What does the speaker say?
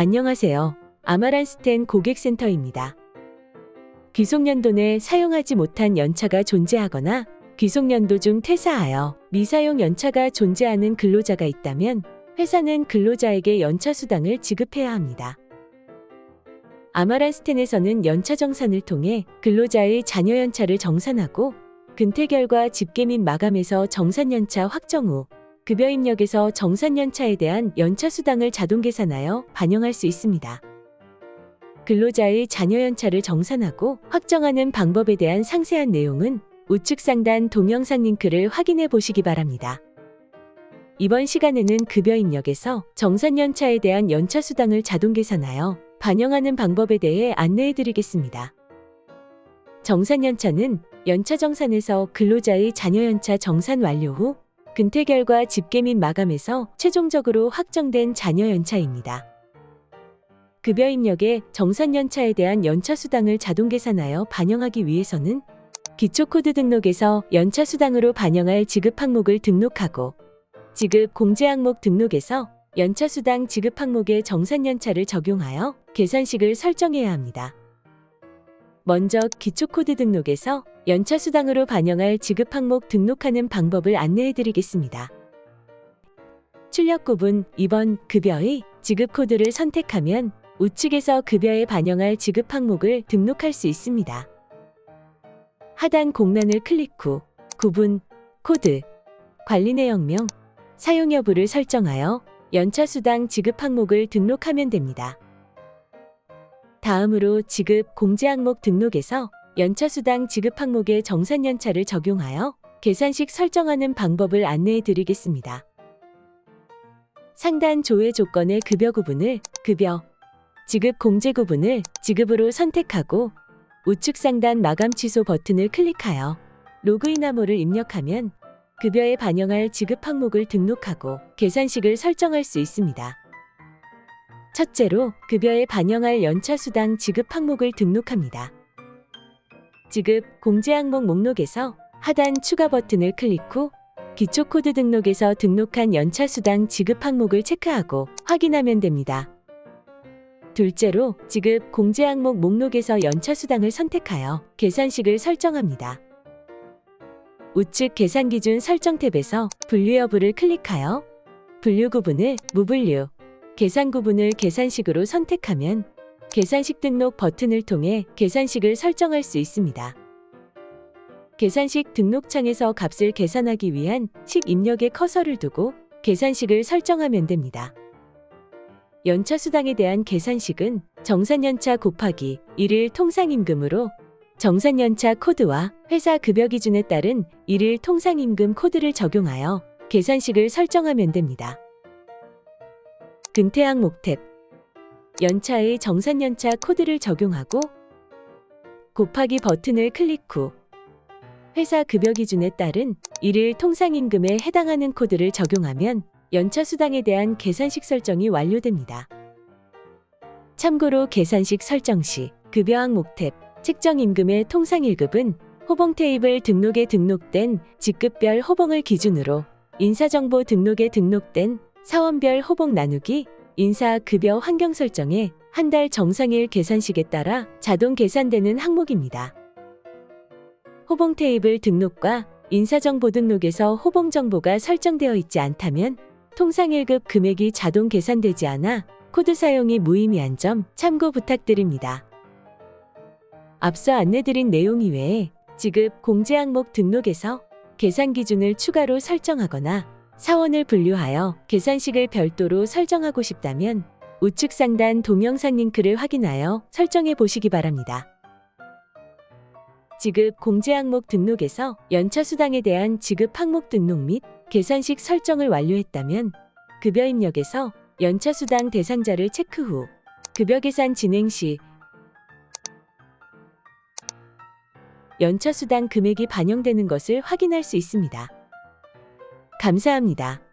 안녕하세요. 아마란스텐 고객센터입니다. 귀속연도 내 사용하지 못한 연차가 존재하거나 귀속연도 중 퇴사하여 미사용 연차가 존재하는 근로자가 있다면 회사는 근로자에게 연차 수당을 지급해야 합니다. 아마란스텐에서는 연차 정산을 통해 근로자의 잔여 연차를 정산하고 근태 결과 집계 및 마감에서 정산 연차 확정 후 급여 입력에서 정산 연차에 대한 연차 수당을 자동 계산하여 반영할 수 있습니다. 근로자의 잔여 연차를 정산하고 확정하는 방법에 대한 상세한 내용은 우측 상단 동영상 링크를 확인해 보시기 바랍니다. 이번 시간에는 급여 입력에서 정산 연차에 대한 연차 수당을 자동 계산하여 반영하는 방법에 대해 안내해 드리겠습니다. 정산 연차는 연차 정산에서 근로자의 잔여 연차 정산 완료 후 근태 결과 집계 및 마감에서 최종적으로 확정된 잔여 연차입니다. 급여 입력에 정산 연차에 대한 연차 수당을 자동 계산하여 반영하기 위해서는 기초 코드 등록에서 연차 수당으로 반영할 지급 항목을 등록하고 지급 공제 항목 등록에서 연차 수당 지급 항목에 정산 연차를 적용하여 계산식을 설정해야 합니다. 먼저 기초 코드 등록에서 연차 수당으로 반영할 지급 항목 등록하는 방법을 안내해 드리겠습니다. 출력 구분 2번 급여의 지급 코드를 선택하면 우측에서 급여에 반영할 지급 항목을 등록할 수 있습니다. 하단 공란을 클릭 후 구분, 코드, 관리 내역명, 사용 여부를 설정하여 연차 수당 지급 항목을 등록하면 됩니다. 다음으로 지급 공제 항목 등록에서 연차 수당 지급 항목에 정산 연차를 적용하여 계산식 설정하는 방법을 안내해 드리겠습니다. 상단 조회 조건의 급여 구분을 급여, 지급 공제 구분을 지급으로 선택하고 우측 상단 마감 취소 버튼을 클릭하여 로그인 암호를 입력하면 급여에 반영할 지급 항목을 등록하고 계산식을 설정할 수 있습니다. 첫째로 급여에 반영할 연차 수당 지급 항목을 등록합니다. 지급 공제 항목 목록에서 하단 추가 버튼을 클릭 후 기초 코드 등록에서 등록한 연차 수당 지급 항목을 체크하고 확인하면 됩니다. 둘째로 지급 공제 항목 목록에서 연차 수당을 선택하여 계산식을 설정합니다. 우측 계산 기준 설정 탭에서 분류 여부를 클릭하여 분류 구분을 무분류, 계산 구분을 계산식으로 선택하면 계산식 등록 버튼을 통해 계산식을 설정할 수 있습니다. 계산식 등록창에서 값을 계산하기 위한 식 입력에 커서를 두고 계산식을 설정하면 됩니다. 연차 수당에 대한 계산식은 정산연차 곱하기 1일 통상임금으로 정산연차 코드와 회사 급여 기준에 따른 1일 통상임금 코드를 적용하여 계산식을 설정하면 됩니다. 근태항 목탭 연차의 정산연차 코드를 적용하고 곱하기 버튼을 클릭 후 회사 급여 기준에 따른 1일 통상임금에 해당하는 코드를 적용하면 연차 수당에 대한 계산식 설정이 완료됩니다. 참고로 계산식 설정 시 급여 항목 탭 책정 임금의 통상 1급은 호봉 테이블 등록에 등록된 직급별 호봉을 기준으로 인사정보 등록에 등록된 사원별 호봉 나누기 인사 급여 환경 설정에 한 달 정상일 계산식에 따라 자동 계산되는 항목입니다. 호봉 테이블 등록과 인사정보 등록에서 호봉 정보가 설정되어 있지 않다면 통상 1급 금액이 자동 계산되지 않아 코드 사용이 무의미한 점 참고 부탁드립니다. 앞서 안내드린 내용 이외에 지급 공제 항목 등록에서 계산 기준을 추가로 설정하거나 사원을 분류하여 계산식을 별도로 설정하고 싶다면 우측 상단 동영상 링크를 확인하여 설정해 보시기 바랍니다. 지급 공제 항목 등록에서 연차 수당에 대한 지급 항목 등록 및 계산식 설정을 완료했다면 급여 입력에서 연차 수당 대상자를 체크 후 급여 계산 진행 시 연차 수당 금액이 반영되는 것을 확인할 수 있습니다. 감사합니다.